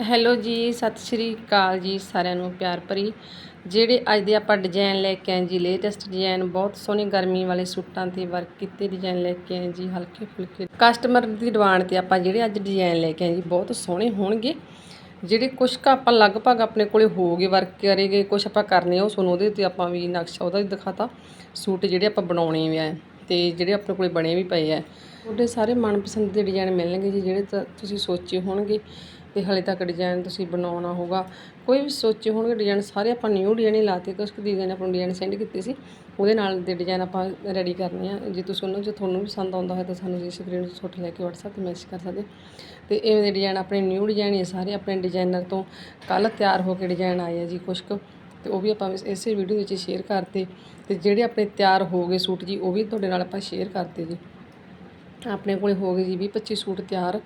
Hello ਜੀ, ਸਤਿ ਸ਼੍ਰੀ ਅਕਾਲ ਜੀ ਸਾਰਿਆਂ ਨੂੰ, ਪਿਆਰ ਭਰੀ। ਜਿਹੜੇ ਅੱਜ ਦੇ ਆਪਾਂ ਡਿਜ਼ਾਈਨ ਲੈ ਕੇ ਆਏ ਜੀ ਲੇਟੈਸਟ ਡਿਜ਼ਾਈਨ ਬਹੁਤ ਸੋਹਣੇ ਗਰਮੀ ਵਾਲੇ ਸੂਟਾਂ ਤੇ ਵਰਕ ਕੀਤੇ ਡਿਜ਼ਾਈਨ ਲੈ ਕੇ ਆਏ ਜੀ, ਹਲਕੇ ਫੁਲਕੇ। ਕਸਟਮਰ ਦੀ ਡਿਮਾਂਡ ਤੇ ਆਪਾਂ ਜਿਹੜੇ ਅੱਜ ਡਿਜ਼ਾਈਨ ਲੈ ਕੇ ਆਏ ਜੀ, ਬਹੁਤ ਸੋਹਣੇ ਹੋਣਗੇ। ਜਿਹੜੇ ਕੁਛ ਕੁ ਆਪਾਂ ਲਗਭਗ ਆਪਣੇ ਕੋਲੇ ਹੋ ਗਏ ਵਰਕ ਕਰੇਗੇ ਕੁਛ ਆਪਾਂ ਕਰਨੇ ਉਹ ਤੁਹਾਨੂੰ ਉਹਦੇ ਤੇ ਆਪਾਂ ਵੀ ਨਕਸ਼ਾ ਉਹਦਾ ਵੀ ਦਿਖਾਤਾ। ਸੂਟ ਜਿਹੜੇ ਆਪਾਂ ਬਣਾਉਣੇ ਵੀ ਆ, ਤੇ ਜਿਹੜੇ ਆਪਣੇ ਕੋਲੇ ਬਣੇ ਵੀ ਪਏ ਆ। ਤੁਹਾਡੇ ਸਾਰੇ ਮਨਪਸੰਦ ਦੇ ਡਿਜ਼ਾਈਨ ਮਿਲਣਗੇ ਜੀ, ਜਿਹੜੇ ਤਾਂ ਤੁਸੀਂ ਸੋਚੇ ਹੋਣਗੇ। ਅਤੇ ਹਾਲੇ ਤੱਕ ਡਿਜ਼ਾਈਨ ਤੁਸੀਂ ਬਣਾਉਣਾ ਹੋਗਾ ਕੋਈ ਵੀ ਸੋਚੇ ਹੋਣਗੇ ਡਿਜ਼ਾਈਨ ਸਾਰੇ ਆਪਾਂ ਨਿਊ ਡਿਜ਼ਾਈਨ ਹੀ ਲਾਤੇ, ਕੁਛ ਕੁ ਡਿਜ਼ਾਈਨ ਆਪਾਂ ਨੂੰ ਡਿਜ਼ਾਈਨ ਸੈਂਡ ਕੀਤੇ ਸੀ। ਉਹਦੇ ਨਾਲ ਦੇ ਡਿਜ਼ਾਈਨ ਆਪਾਂ ਰੈਡੀ ਕਰਨੇ ਆ। ਜੇ ਤੁਸੀਂ ਉਹਨਾਂ, ਜੇ ਤੁਹਾਨੂੰ ਪਸੰਦ ਆਉਂਦਾ ਹੋਇਆ ਤਾਂ ਸਾਨੂੰ ਜੀ ਸਕਰੀਨਸ਼ਾਟ ਲੈ ਕੇ WhatsApp ਤੇ ਮੈਸੇਜ ਕਰ ਸਕਦੇ। ਤੇ ਇਵੇਂ ਦੇ ਡਿਜ਼ਾਈਨ ਆਪਣੇ ਨਿਊ ਡਿਜ਼ਾਈਨ ਹੀ ਸਾਰੇ, ਆਪਣੇ ਡਿਜ਼ਾਈਨਰ ਤੋਂ ਕੱਲ ਤਿਆਰ ਹੋ ਕੇ ਡਿਜ਼ਾਈਨ ਆਏ ਆ ਜੀ ਕੁਛ ਕੁ। ਤੇ ਉਹ ਵੀ ਆਪਾਂ ਇਸੇ ਵੀਡੀਓ ਵਿੱਚ ਸ਼ੇਅਰ ਕਰਤੇ। ਤੇ ਜਿਹੜੇ ਆਪਣੇ ਤਿਆਰ ਹੋ ਗਏ ਸੂਟ ਜੀ, ਉਹ ਵੀ ਤੁਹਾਡੇ ਨਾਲ ਆਪਾਂ ਸ਼ੇਅਰ ਕਰਤੇ ਜੀ। ਆਪਣੇ ਕੋਲੇ ਹੋ ਗਏ ਜੀ 20 25 ਸੂਟ ਤਿਆਰ।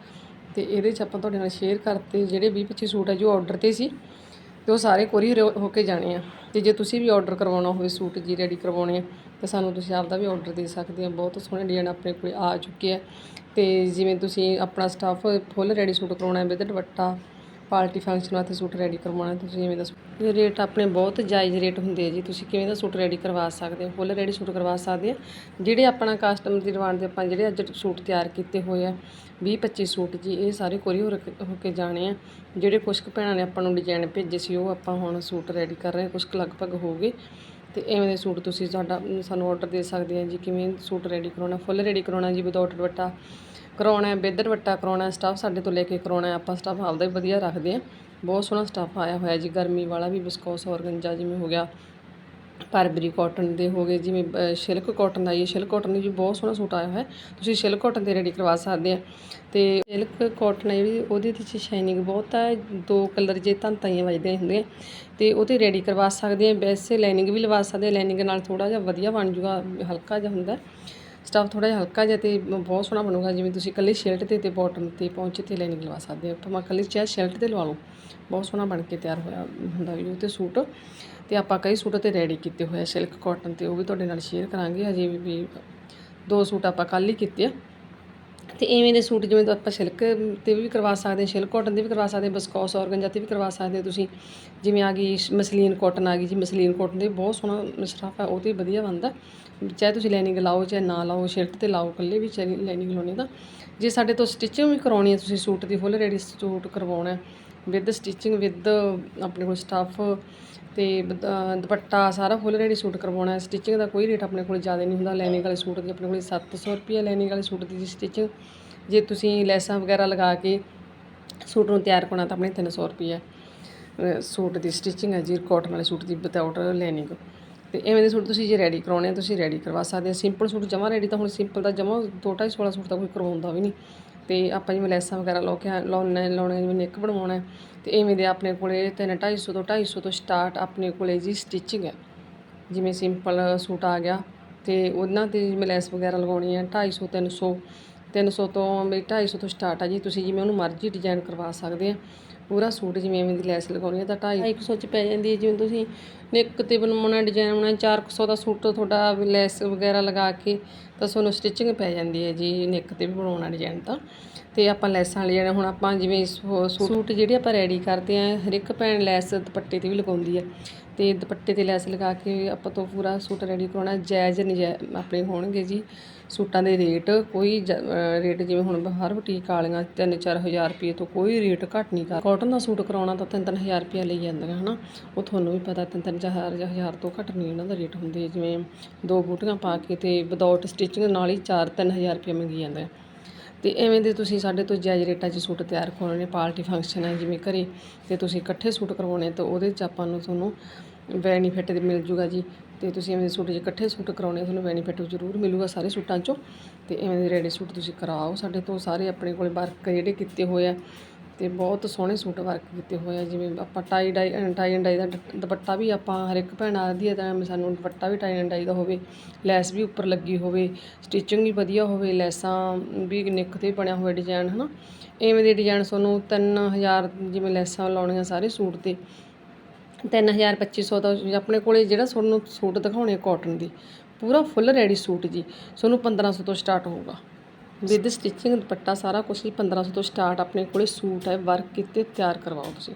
ਤੇ ਇਹਦੇ 'ਚ ਆਪਾਂ ਤੁਹਾਡੇ ਨਾਲ ਸ਼ੇਅਰ ਕਰਤੇ ਜਿਹੜੇ 20 25 ਸੂਟ ਹੈ ਜੋ ਆਰਡਰ ਤੇ ਸੀ, ਤੇ ਉਹ ਸਾਰੇ ਕੋਰੀਅਰ ਹੋ ਕੇ ਜਾਣੇ ਆ। ਤੇ ਜੇ ਤੁਸੀਂ ਵੀ ਆਰਡਰ ਕਰਵਾਉਣਾ ਹੋਵੇ, ਸੂਟ ਜੀ ਰੈਡੀ ਕਰਵਾਉਣੇ ਆ, ਤਾਂ ਸਾਨੂੰ ਤੁਸੀਂ ਆਪਦਾ ਵੀ ਆਰਡਰ ਦੇ ਸਕਦੇ ਆ। ਬਹੁਤ ਸੋਹਣੇ ਡਿਜ਼ਾਈਨ ਆਪਣੇ ਕੋਲ ਆ ਚੁੱਕੇ ਆ। ਤੇ ਜਿਵੇਂ ਤੁਸੀਂ ਆਪਣਾ ਸਟਾਫ ਫੁੱਲ ਰੈਡੀ ਸੂਟ ਕਰਵਾਉਣਾ ਹੈ ਵਿਦ ਦੁਪੱਟਾ ਪਾਰਟੀ ਫੰਕਸ਼ਨ ਵਾਸਤੇ ਸੂਟ ਰੈਡੀ ਕਰਵਾਉਣਾ ਤੁਸੀਂ ਜਿਵੇਂ ਦਾ ਰੇਟ ਆਪਣੇ ਬਹੁਤ ਜਾਇਜ਼ ਰੇਟ ਹੁੰਦੇ ਆ ਜੀ, ਤੁਸੀਂ ਕਿਵੇਂ ਦਾ ਸੂਟ ਰੈਡੀ ਕਰਵਾ ਸਕਦੇ ਹੋ? ਫੁੱਲ ਰੈਡੀ ਸੂਟ ਕਰਵਾ ਸਕਦੇ ਆ। ਜਿਹੜੇ ਆਪਣਾ ਕਸਟਮਰ ਦੀ ਡਿਮਾਂਡ ਦੇ ਆਪਾਂ ਜਿਹੜੇ ਅੱਜ ਸੂਟ ਤਿਆਰ ਕੀਤੇ ਹੋਏ ਆ 20 25 ਸੂਟ ਜੀ, ਇਹ ਸਾਰੇ ਕੋਰੀਅਰ ਹੋ ਕੇ ਜਾਣੇ ਆ। ਜਿਹੜੇ ਕੁਛ ਕੁ ਭੈਣਾਂ ਨੇ ਆਪਾਂ ਨੂੰ ਡਿਜ਼ਾਈਨ ਭੇਜੇ ਸੀ, ਉਹ ਆਪਾਂ ਹੁਣ ਸੂਟ ਰੈਡੀ ਕਰ ਰਹੇ ਹਾਂ ਕੁਛ ਕੁ ਲਗਭਗ ਹੋ ਗਏ। ਤੇ ਐਵੇਂ ਦੇ ਸੂਟ ਤੁਸੀਂ ਸਾਡਾ ਸਾਨੂੰ ਆਰਡਰ ਦੇ ਸਕਦੇ ਆ ਜੀ, ਕਿਵੇਂ ਸੂਟ ਰੈਡੀ ਕਰਾਉਣਾ ਫੁੱਲ ਰੈਡੀ ਕਰਾਉਣਾ ਜੀ ਵਿਦਆਊਟ ਦੁਪੱਟਾ। ਕਰਾਉਣਾ ਬੇਦਰ ਵੱਟਾ ਕਰਾਉਣਾ ਸਟਾਫ ਸਾਡੇ ਤੋਂ ਲੈ ਕੇ ਕਰਾਉਣਾ ਆਪਾਂ ਸਟਾਫ ਆਪਦਾ ਹੀ ਵਧੀਆ ਰੱਖਦੇ ਆ ਬਹੁਤ ਸੋਹਣਾ ਸਟਾਫ ਆਇਆ ਹੋਇਆ ਜੀ। ਗਰਮੀ ਵਾਲਾ ਵੀ ਬਿਸਕੋਸ, ਔਰਗੰਜਾ ਜਿਵੇਂ ਹੋ ਗਿਆ, ਪਰਬਰੀ ਕਾਟਨ ਦੇ ਹੋ ਗਏ, ਜਿਵੇਂ ਸਿਲਕ ਕਾਟਨ ਦਾ ਇਹ ਸਿਲਕ ਕਾਟਨ ਦੀ ਵੀ ਬਹੁਤ ਸੋਹਣਾ ਸੂਟ ਆਇਆ ਹੋਇਆ। ਤੁਸੀਂ ਸਿਲਕ ਕਾਟਨ ਤੇ ਰੈਡੀ ਕਰਵਾ ਸਕਦੇ ਆ ਤੇ ਸਿਲਕ ਕਾਟਨ ਹੈ ਜਿਹੜੀ, ਉਹਦੇ ਵਿੱਚ ਸ਼ਾਈਨਿੰਗ ਬਹੁਤ ਹੈ। ਦੋ ਕਲਰ ਜੇ ਤਾਂ ਤਾਈਆਂ ਵੱਜਦੀਆਂ ਹੁੰਦੀਆਂ। ਤੇ ਉਹ ਤੇ ਰੈਡੀ ਕਰਵਾ ਸਕਦੇ ਆ ਵੈਸੇ ਲਾਈਨਿੰਗ ਵੀ ਲਵਾ ਸਕਦੇ ਆ ਲਾਈਨਿੰਗ ਨਾਲ ਥੋੜਾ ਜਿਹਾ ਵਧੀਆ ਬਣ ਜੂਗਾ, ਹਲਕਾ ਜਿਹਾ ਹੁੰਦਾ। ਸਟਾਫ ਥੋੜਾ ਜਿਹਾ ਹਲਕਾ ਜਿਹਾ ਤੇ ਬਹੁਤ ਸੋਹਣਾ ਬਣੂਗਾ, ਜਿਵੇਂ ਤੁਸੀਂ ਇਕੱਲੀ ਸ਼ਰਟ ਤੇ ਤੇ ਬਾਟਮ ਤੇ ਪੌਂਚੇ ਤੇ ਲਾਈਨਿੰਗ ਲਵਾ ਸਕਦੇ ਆ ਭਾਵੇਂ ਇਕੱਲੀ ਚਾਹ ਸ਼ਰਟ ਤੇ ਲਵਾ ਲਓ ਬਹੁਤ ਸੋਹਣਾ ਬਣ ਕੇ ਤਿਆਰ ਹੋਇਆ ਹੁੰਦਾ ਵੀ ਉਹ ਤੇ ਸੂਟ। ਤੇ ਆਪਾਂ ਕਈ ਸੂਟ ਤੇ ਰੈਡੀ ਕੀਤੇ ਹੋਏ ਆ ਸਿਲਕ ਕਾਟਨ ਤੇ ਉਹ ਵੀ ਤੁਹਾਡੇ ਨਾਲ ਸ਼ੇਅਰ ਕਰਾਂਗੇ। ਅਜੇ ਵੀ- ਵੀ ਦੋ ਸੂਟ ਆਪਾਂ ਕੱਲ ਹੀ ਕੀਤੇ ਆ। ਅਤੇ ਇਵੇਂ ਦੇ ਸੂਟ ਜਿਵੇਂ ਆਪਾਂ ਸਿਲਕ ਤੇ ਵੀ ਕਰਵਾ ਸਕਦੇ ਹਾਂ, ਸਿਲਕ ਕੋਟਨ 'ਤੇ ਵੀ ਕਰਵਾ ਸਕਦੇ ਹਾਂ, ਬਸਕੌਸ ਔਰਗੰਜਾ ਤੇ ਵੀ ਕਰਵਾ ਸਕਦੇ ਹੋ ਤੁਸੀਂ। ਜਿਵੇਂ ਆ ਗਈ ਮਸਲੀਨ ਕੋਟਨ ਆ ਗਈ ਜੀ, ਮਸਲੀਨ ਕਾਟਨ ਦੇ ਬਹੁਤ ਸੋਹਣਾ ਸਟੱਫ ਹੈ, ਉਹ ਤੇ ਵਧੀਆ ਬਣਦਾ। ਚਾਹੇ ਤੁਸੀਂ ਲਾਈਨਿੰਗ ਲਾਓ ਚਾਹੇ ਨਾ ਲਾਓ ਸ਼ਰਟ ਤੇ ਲਾਓ, ਇਕੱਲੇ ਵੀ ਚਾਹੇ ਲਾਈਨਿੰਗ ਲਾਉਣੀ ਤਾਂ। ਜੇ ਸਾਡੇ ਤੋਂ ਸਟਿਚਿੰਗ ਵੀ ਕਰਾਉਣੀ ਹੈ ਤੁਸੀਂ ਸੂਟ ਦੀ ਫੁੱਲ ਰੈਡੀ ਸੂਟ ਕਰਵਾਉਣਾ ਵਿਦ ਸਟਿਚਿੰਗ ਵਿਦ ਆਪਣੇ ਕੋਲ ਸਟੱਫ ਅਤੇ ਬ- ਦੁਪੱਟਾ ਸਾਰਾ ਫੁੱਲ ਰੈਡੀ ਸੂਟ ਕਰਵਾਉਣਾ ਸਟਿਚਿੰਗ ਦਾ ਕੋਈ ਰੇਟ ਆਪਣੇ ਕੋਲ ਜ਼ਿਆਦਾ ਨਹੀਂ ਹੁੰਦਾ। ਲਾਈਨਿੰਗ ਵਾਲੇ ਸੂਟ ਦੀ ਆਪਣੇ ਕੋਲ ਸੱਤ ਸੌ ਰੁਪਈਆ ਲਾਈਨਿੰਗ ਵਾਲੇ ਸੂਟ ਦੀ ਸਟਿਚਿੰਗ ਜੇ ਤੁਸੀਂ ਲੈਸਾਂ ਵਗੈਰਾ ਲਗਾ ਕੇ ਸੂਟ ਨੂੰ ਤਿਆਰ ਕਰਨਾ ਤਾਂ ਆਪਣੇ 300 ਰੁਪਏ ਅਹ ਸੂਟ ਦੀ ਸਟਿਚਿੰਗ ਹੈ ਜੀ ਕਾਟਨ ਵਾਲੇ ਸੂਟ ਦੀ ਵਿਦਆਊਟ ਲਾਈਨਿੰਗ ਤੇ ਐਵੇਂ ਦੇ ਸੂਟ ਤੁਸੀਂ ਜੇ ਰੈਡੀ ਕਰਾਉਣੇ ਆ, ਤੁਸੀਂ ਰੈਡੀ ਕਰਵਾ ਸਕਦੇ ਆ। ਸਿੰਪਲ ਸੂਟ ਜਮਾ ਰੈਡੀ ਤਾਂ ਹੁਣ ਸਿੰਪਲ ਦਾ ਜਮਾ 2.5 16 ਸੂਟ ਤਾਂ ਕੋਈ ਕਰਵਾਉਂਦਾ ਵੀ ਨਹੀਂ। ਅਤੇ ਆਪਾਂ ਜਿਵੇਂ ਲੈਸਾਂ ਵਗੈਰਾ ਲਾ ਕੇ ਲਾਉਣੇ ਲਾਉਣੇ ਜਿਵੇਂ ਨੈਕ ਬਣਵਾਉਣਾ ਅਤੇ ਤੇ ਐਵੇਂ ਦੇ ਆਪਣੇ ਕੋਲੇ 3 250 ਤੋਂ ਢਾਈ ਸੌ ਤੋਂ ਸਟਾਰਟ ਆਪਣੇ ਕੋਲੇ ਜੀ ਸਟਿਚਿੰਗ ਹੈ। ਜਿਵੇਂ ਸਿੰਪਲ ਸੂਟ ਆ ਗਿਆ ਤੇ ਉਹਨਾਂ ਤੇ ਜਿਵੇਂ ਲੈਸ ਵਗੈਰਾ ਲਗਾਉਣੀ ਹੈ 250 300 300 ਤੋਂ ਵੀ 250 ਤੋਂ ਸਟਾਰਟ ਆ ਜੀ, ਤੁਸੀਂ ਜਿਵੇਂ ਉਹਨੂੰ ਮਰਜ਼ੀ ਡਿਜ਼ਾਈਨ ਕਰਵਾ ਸਕਦੇ ਆ। ਪੂਰਾ ਸੂਟ ਜਿਵੇਂ ਐਵੇਂ ਦੀ ਲੈਸ ਲਗਾਉਣੀ ਹੈ ਤਾਂ 250 ਚ ਪੈ ਜਾਂਦੀ ਹੈ ਜਿਵੇਂ ਤੁਸੀਂ ਨੈਕ ਤੇ ਬਣਾਉਣਾ ਡਿਜ਼ਾਈਨ ਬਣਾਉਣਾ 400 ਦਾ ਸੂਟ ਤੁਹਾਡਾ ਲੈਸ ਵਗੈਰਾ ਲਗਾ ਕੇ ਤਾਂ ਤੁਹਾਨੂੰ ਸਟਿਚਿੰਗ ਪੈ ਜਾਂਦੀ ਹੈ ਜੀ ਨੈਕ ਤੇ ਵੀ ਬਣਾਉਣਾ ਡਿਜ਼ਾਈਨ ਤਾਂ। ਤੇ ਆਪਾਂ ਲੈਸਾਂ ਵਾਲੇ ਜਿਹੜੇ ਹੁਣ ਆਪਾਂ ਜਿਵੇਂ ਸੂਟ ਜਿਹੜੇ ਆਪਾਂ ਰੈਡੀ ਕਰਦੇ ਆ ਹਰ ਇੱਕ ਭੈਣ ਲੈਸ ਦੁਪੱਟੇ ਤੇ ਵੀ ਲਗਾਉਂਦੀ ਹੈ। ਅਤੇ ਦੁਪੱਟੇ ਤੇ ਲੈਸ ਲਗਾ ਕੇ ਆਪਾਂ ਤੋਂ ਪੂਰਾ ਸੂਟ ਰੈਡੀ ਕਰਵਾਉਣਾ ਜਾਇਜ਼ ਨਜਾਇਜ਼ ਆਪਣੇ ਹੋਣਗੇ ਜੀ। ਸੂਟਾਂ ਦੇ ਰੇਟ ਕੋਈ ਜ- ਰੇਟ ਜਿਵੇਂ ਹੁਣ ਹਰ ਬੁਟੀਕ ਵਾਲੀਆਂ 3-4000 ਰੁਪਏ ਤੋਂ ਕੋਈ ਰੇਟ ਘੱਟ ਨਹੀਂ ਕਰ ਕਾਟਨ ਦਾ ਸੂਟ ਕਰਾਉਣਾ ਤਾਂ 3-3000 ਰੁਪਏ ਲਈ ਜਾਂਦੀਆਂ, ਹਨਾ। ਉਹ ਤੁਹਾਨੂੰ ਵੀ ਪਤਾ 3-3000 ਜਾਂ ਹਜ਼ਾਰ ਤੋਂ ਘੱਟ ਨਹੀਂ ਇਹਨਾਂ ਦਾ ਰੇਟ ਹੁੰਦੇ। ਜਿਵੇਂ ਦੋ ਬੂਟੀਆਂ ਪਾ ਕੇ ਤੇ ਵਿਦਆਊਟ ਸਟਿਚਿੰਗ ਨਾਲ ਹੀ 4-3000 ਰੁਪਏ ਮੰਗੀ ਜਾਂਦੇ। ਤੇ ਐਵੇਂ ਦੇ ਤੁਸੀਂ ਸਾਡੇ ਤੋਂ ਜਾਇਜ਼ ਰੇਟਾਂ 'ਚ ਸੂਟ ਤਿਆਰ ਕਰਵਾਉਣੇ ਨੇ ਪਾਰਟੀ ਫੰਕਸ਼ਨ ਹੈ ਜਿਵੇਂ ਘਰੇ ਤੇ ਤੁਸੀਂ ਇਕੱਠੇ ਸੂਟ ਕਰਵਾਉਣੇ ਤਾਂ ਉਹਦੇ 'ਚ ਆਪਾਂ ਨੂੰ ਤੁਹਾਨੂੰ ਬੈਨੀਫਿਟ ਮਿਲ ਜੂਗਾ ਜੀ ਤੇ ਤੁਸੀਂ ਐਵੇਂ ਦੇ ਸੂਟ ਜੇ ਇਕੱਠੇ ਸੂਟ ਕਰਾਉਣੇ ਤੁਹਾਨੂੰ ਬੈਨੀਫਿਟ ਜ਼ਰੂਰ ਮਿਲੂਗਾ ਸਾਰੇ ਸੂਟਾਂ 'ਚੋਂ ਤੇ ਐਵੇਂ ਦੇ ਰੈਡੀ ਸੂਟ ਤੁਸੀਂ ਕਰਾਓ ਸਾਡੇ ਤੋਂ, ਸਾਰੇ ਆਪਣੇ ਕੋਲ ਵਰਕ ਜਿਹੜੇ ਕੀਤੇ ਹੋਏ ਆ। ਅਤੇ ਬਹੁਤ ਸੋਹਣੇ ਸੂਟ ਵਰਕ ਕੀਤੇ ਹੋਏ ਆ, ਜਿਵੇਂ ਆਪਾਂ tie dye tie and dye ਦਾ ਦ- ਦੁਪੱਟਾ ਵੀ ਆਪਾਂ ਹਰ ਇੱਕ ਭੈਣ ਆਖਦੀ ਹੈ ਤਾਂ ਸਾਨੂੰ ਦੁਪੱਟਾ ਵੀ ਟਾਈ ਐਂਡ ਡਾਈ ਦਾ ਹੋਵੇ, ਲੈਸ ਵੀ ਉੱਪਰ ਲੱਗੀ ਹੋਵੇ ਸਟਿਚਿੰਗ ਵੀ ਵਧੀਆ ਹੋਵੇ, ਲੈਸਾਂ ਵੀ ਨਿੱਕ ਤੇ ਬਣਿਆ ਹੋਇਆ ਡਿਜ਼ਾਈਨ ਨਾ ਇਵੇਂ ਦੇ ਡਿਜ਼ਾਈਨ ਤੁਹਾਨੂੰ 3000 ਜਿਵੇਂ ਲੈਸਾਂ ਲਾਉਣੀਆਂ ਸਾਰੇ ਸੂਟ ਤੇ, ਤਿੰਨ ਹਜ਼ਾਰ ਪੱਚੀ ਸੌ ਦਾ ਆਪਣੇ ਕੋਲੇ ਜਿਹੜਾ ਤੁਹਾਨੂੰ ਸੂਟ ਦਿਖਾਉਣੇ ਕਾਟਨ ਦੀ, ਪੂਰਾ ਫੁੱਲ ਰੈਡੀ ਸੂਟ ਜੀ, ਤੁਹਾਨੂੰ 1500 ਤੋਂ ਸਟਾਰਟ ਹੋਊਗਾ। ਵਿਦ ਸਟਿਚਿੰਗ ਦੁਪੱਟਾ ਸਾਰਾ ਕੁਝ ਹੀ 1500 ਤੋਂ ਸਟਾਰਟ ਆਪਣੇ ਕੋਲ ਸੂਟ ਹੈ ਵਰਕ ਕੀਤੇ ਤਿਆਰ ਕਰਵਾਓ ਤੁਸੀਂ।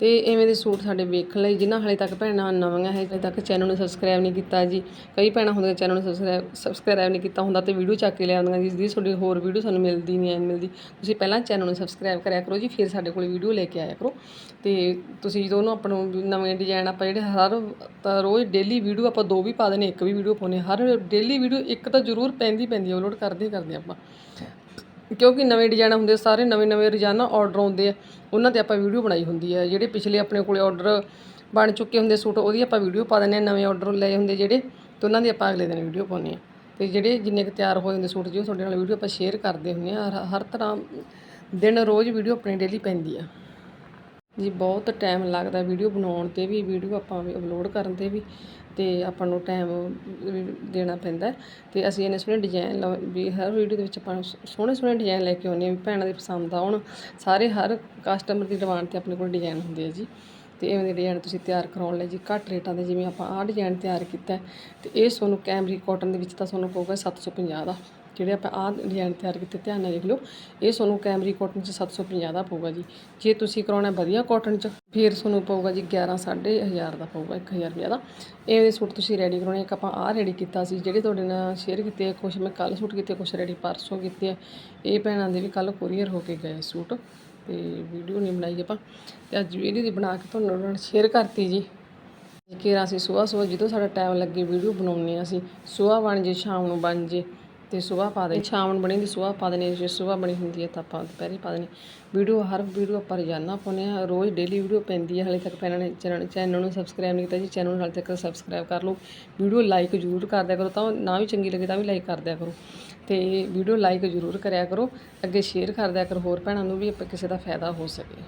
ਤੇ ਐਵੇਂ ਦੇ ਸੂਟ ਸਾਡੇ ਵੇਖਣ ਲਈ ਜਿਨ੍ਹਾਂ ਹਾਲੇ ਤੱਕ ਭੈਣਾਂ ਨਵੀਆਂ ਹੈ, ਹਜੇ ਤੱਕ ਚੈਨਲ ਨੂੰ ਸਬਸਕ੍ਰਾਈਬ ਨਹੀਂ ਕੀਤਾ ਜੀ। ਕਈ ਭੈਣਾਂ ਹੁੰਦੀਆਂ ਚੈਨਲ ਨੂੰ ਸਬਸਕ੍ਰਾਈਬ ਸਬਸਕ੍ਰਾਈਬ ਨਹੀਂ ਕੀਤਾ ਹੁੰਦਾ ਤੇ ਵੀਡੀਓ ਚੱਕ ਕੇ ਲੈ ਆਉਂਦੀਆਂ ਜੀ ਦੀ ਤੁਹਾਡੀ ਹੋਰ ਵੀਡੀਓ ਸਾਨੂੰ ਮਿਲਦੀ ਨਹੀਂ, ਐ ਮਿਲਦੀ। ਤੁਸੀਂ ਪਹਿਲਾਂ ਚੈਨਲ ਨੂੰ ਸਬਸਕ੍ਰਾਈਬ ਕਰਿਆ ਕਰੋ ਜੀ, ਫਿਰ ਸਾਡੇ ਕੋਲ ਵੀਡੀਓ ਲੈ ਕੇ ਆਇਆ ਕਰੋ। ਤੇ ਤੁਸੀਂ ਜਦੋਂ ਨੂੰ ਆਪਾਂ ਨੂੰ ਨਵੇਂ ਡਿਜ਼ਾਈਨ ਆਪਾਂ ਜਿਹੜੇ ਹਰ ਤਾਂ ਰੋਜ਼ ਡੇਲੀ ਵੀਡੀਓ ਆਪਾਂ ਦੋ ਵੀ ਪਾ ਦਿੰਦੇ ਇੱਕ ਵੀ ਵੀਡੀਓ ਪਾਉਂਦੇ ਹਾਂ। ਹਰ ਡੇਲੀ ਵੀਡੀਓ ਇੱਕ ਤਾਂ ਜ਼ਰੂਰ ਪੈਂਦੀ ਪੈਂਦੀ ਅਪਲੋਡ ਕਰਦੇ ਹੀ ਕਰਦੇ ਆਪਾਂ। ਕਿਉਂਕਿ ਨਵੇਂ ਡਿਜ਼ਾਈਨ ਹੁੰਦੇ ਸਾਰੇ ਨਵੇਂ ਨਵੇਂ ਰੋਜ਼ਾਨਾ ਆਰਡਰ ਆਉਂਦੇ ਆ। ਉਹਨਾਂ ਤੇ ਆਪਾਂ ਵੀਡੀਓ ਬਣਾਈ ਹੁੰਦੀ ਹੈ ਜਿਹੜੇ ਪਿਛਲੇ ਆਪਣੇ ਕੋਲੇ ਆਰਡਰ ਬਣ ਚੁੱਕੇ ਹੁੰਦੇ ਸੂਟ, ਉਹਦੀ ਆਪਾਂ ਵੀਡੀਓ ਪਾ ਦਿੰਦੇ ਹਾਂ ਨਵੇਂ ਆਰਡਰ ਲਏ ਹੁੰਦੇ ਜਿਹੜੇ, ਤੇ ਉਹਨਾਂ ਦੀ ਆਪਾਂ ਅਗਲੇ ਦਿਨ ਵੀਡੀਓ ਪਾਉਂਦੇ ਹਾਂ ਤੇ ਜਿਹੜੇ ਜਿੰਨੇ ਕੁ ਤਿਆਰ ਹੋਏ ਹੁੰਦੇ ਸੂਟ ਜੀ ਉਹ ਤੁਹਾਡੇ ਨਾਲ ਵੀਡੀਓ ਆਪਾਂ ਸ਼ੇਅਰ ਕਰਦੇ ਹੁੰਦੇ ਹਾਂ ਹਰ- ਹਰ ਤਰ੍ਹਾਂ ਦਿਨ ਰੋਜ਼ ਵੀਡੀਓ ਆਪਣੀ ਡੇਲੀ ਪੈਂਦੀ ਆ। ਜੀ, ਬਹੁਤ ਟਾਈਮ ਲੱਗਦਾ ਵੀਡੀਓ ਬਣਾਉਣ ਤੇ ਵੀ, ਵੀਡੀਓ ਆਪਾਂ ਅਪਲੋਡ ਕਰਨ ਤੇ ਵੀ ਅਤੇ ਆਪਾਂ ਨੂੰ ਟਾਈਮ ਦੇਣਾ ਪੈਂਦਾ। ਅਤੇ ਅਸੀਂ ਇੰਨੇ ਸੋਹਣੇ ਡਿਜ਼ਾਈਨ ਵੀ ਹਰ ਵੀਡੀਓ ਦੇ ਵਿੱਚ ਆਪਾਂ ਸੋਹਣੇ ਸੋਹਣੇ ਡਿਜ਼ਾਈਨ ਲੈ ਕੇ ਆਉਂਦੇ ਹਾਂ ਵੀ ਭੈਣਾਂ ਦੇ ਪਸੰਦ ਆਉਣ। ਸਾਰੇ ਹਰ ਕਸਟਮਰ ਦੀ ਡਿਮਾਂਡ ਤੇ ਆਪਣੇ ਕੋਲ ਡਿਜ਼ਾਈਨ ਹੁੰਦੇ ਆ ਜੀ। ਤੇ ਇਵੇਂ ਦੇ ਡਿਜ਼ਾਈਨ ਤੁਸੀਂ ਤਿਆਰ ਕਰਾਉਣ ਲਈ ਜੀ ਘੱਟ ਰੇਟਾਂ ਦੇ ਜਿਵੇਂ ਆਪਾਂ ਆਹ ਡਿਜ਼ਾਈਨ ਤਿਆਰ ਕੀਤਾ ਹੈ, ਤੇ ਇਹ ਤੁਹਾਨੂੰ ਕੈਮਰੀ ਕਾਟਨ ਦੇ ਵਿੱਚ ਤਾਂ ਤੁਹਾਨੂੰ ਪਊਗਾ 750 ਦਾ। ਜਿਹੜੇ ਆਪਾਂ ਆਹ ਡਿਜ਼ਾਈਨ ਤਿਆਰ ਕੀਤੇ ਧਿਆਨ ਨਾਲ ਦੇਖ ਲਓ ਇਹ ਤੁਹਾਨੂੰ ਕੈਮਰੀ ਕਾਟਨ 'ਚ 750 ਦਾ ਪਊਗਾ ਜੀ। ਜੇ ਤੁਸੀਂ ਕਰਾਉਣਾ ਵਧੀਆ ਕਾਟਨ 'ਚ ਫਿਰ ਤੁਹਾਨੂੰ ਪਊਗਾ ਜੀ 11 ਹਜ਼ਾਰ ਦਾ ਪਊਗਾ 1000 ਰੁਪਏ ਦਾ। ਇਹ ਦੇ ਸੂਟ ਤੁਸੀਂ ਰੈਡੀ ਕਰਾਉਣੇ ਇੱਕ ਆਪਾਂ ਆਹ ਰੈਡੀ ਕੀਤਾ ਸੀ ਜਿਹੜੇ ਤੁਹਾਡੇ ਨਾਲ ਸ਼ੇਅਰ ਕੀਤੇ ਆ, ਕੁਛ ਮੈਂ ਕੱਲ ਸੂਟ ਕੀਤੇ ਕੁਛ ਰੈਡੀ ਪਰਸੋਂ ਕੀਤੇ ਇਹ ਭੈਣਾਂ ਦੇ ਵੀ ਕੱਲ ਕੋਰੀਅਰ ਹੋ ਕੇ ਗਏ ਸੂਟ। ਤੇ ਵੀਡੀਓ ਨਹੀਂ ਬਣਾਈ ਆਪਾਂ। ਤੇ ਅੱਜ ਵੀਡੀਓ ਦੀ ਬਣਾ ਕੇ ਤੁਹਾਨੂੰ ਨਾਲ ਸ਼ੇਅਰ ਕਰਤੀ ਜੀ। ਕਿ ਅਸੀਂ ਸੁਬਾਹ ਸੁਬਾਹ ਜਦੋਂ ਸਾਡਾ ਟਾਈਮ ਲੱਗੇ ਵੀਡੀਓ ਬਣਾਉਣੀ ਅਸੀਂ, ਸੁਬਾਹ ਬਣ ਜੇ, ਸ਼ਾਮ ਨੂੰ ਬਣ ਜੇ। ਤੇ ਸੁਬਾਹ ਪਾ ਦੇ ਸ਼ਾਮ ਨੂੰ ਬਣੀ ਦੀ ਸੁਬਾਹ ਪਾ ਦੇਣੀ, ਜੇ ਸੁਬਾਹ ਬਣੀ ਹੁੰਦੀ ਹੈ ਤਾਂ ਆਪਾਂ ਦੁਪਹਿਰੇ ਪਾ ਦੇਣੀ। ਵੀਡੀਓ, ਹਰ ਵੀਡੀਓ ਆਪਾਂ ਰੋਜ਼ਾਨਾ ਪਾਉਂਦੇ ਹਾਂ, ਰੋਜ਼ ਡੇਲੀ ਵੀਡੀਓ ਪੈਂਦੀ ਹੈ, ਹਾਲੇ ਤੱਕ ਪਹਿਲਾਂ ਨੇ ਚੈਨਲ ਚੈਨਲ ਨੂੰ ਸਬਸਕ੍ਰਾਈਬ ਨਹੀਂ ਕੀਤਾ ਜੀ, ਚੈਨਲ ਨੂੰ ਹਾਲੇ ਤੱਕ ਸਬਸਕ੍ਰਾਈਬ ਕਰ ਲਓ। ਵੀਡੀਓ ਲਾਈਕ ਜ਼ਰੂਰ ਕਰ ਦਿਆ ਕਰੋ, ਤਾਂ ਨਾ ਵੀ ਚੰਗੀ ਲੱਗੇ ਤਾਂ ਵੀ ਲਾਈਕ ਕਰ ਦਿਆ ਕਰੋ। ਤੇ ਵੀਡੀਓ ਲਾਈਕ ਜ਼ਰੂਰ ਕਰਿਆ ਕਰੋ, ਅੱਗੇ ਸ਼ੇਅਰ ਕਰ ਦਿਆ ਕਰੋ, ਹੋਰ ਭੈਣਾਂ ਨੂੰ ਵੀ ਆਪਾਂ ਕਿਸੇ ਦਾ ਫਾਇਦਾ ਹੋ ਸਕੇ।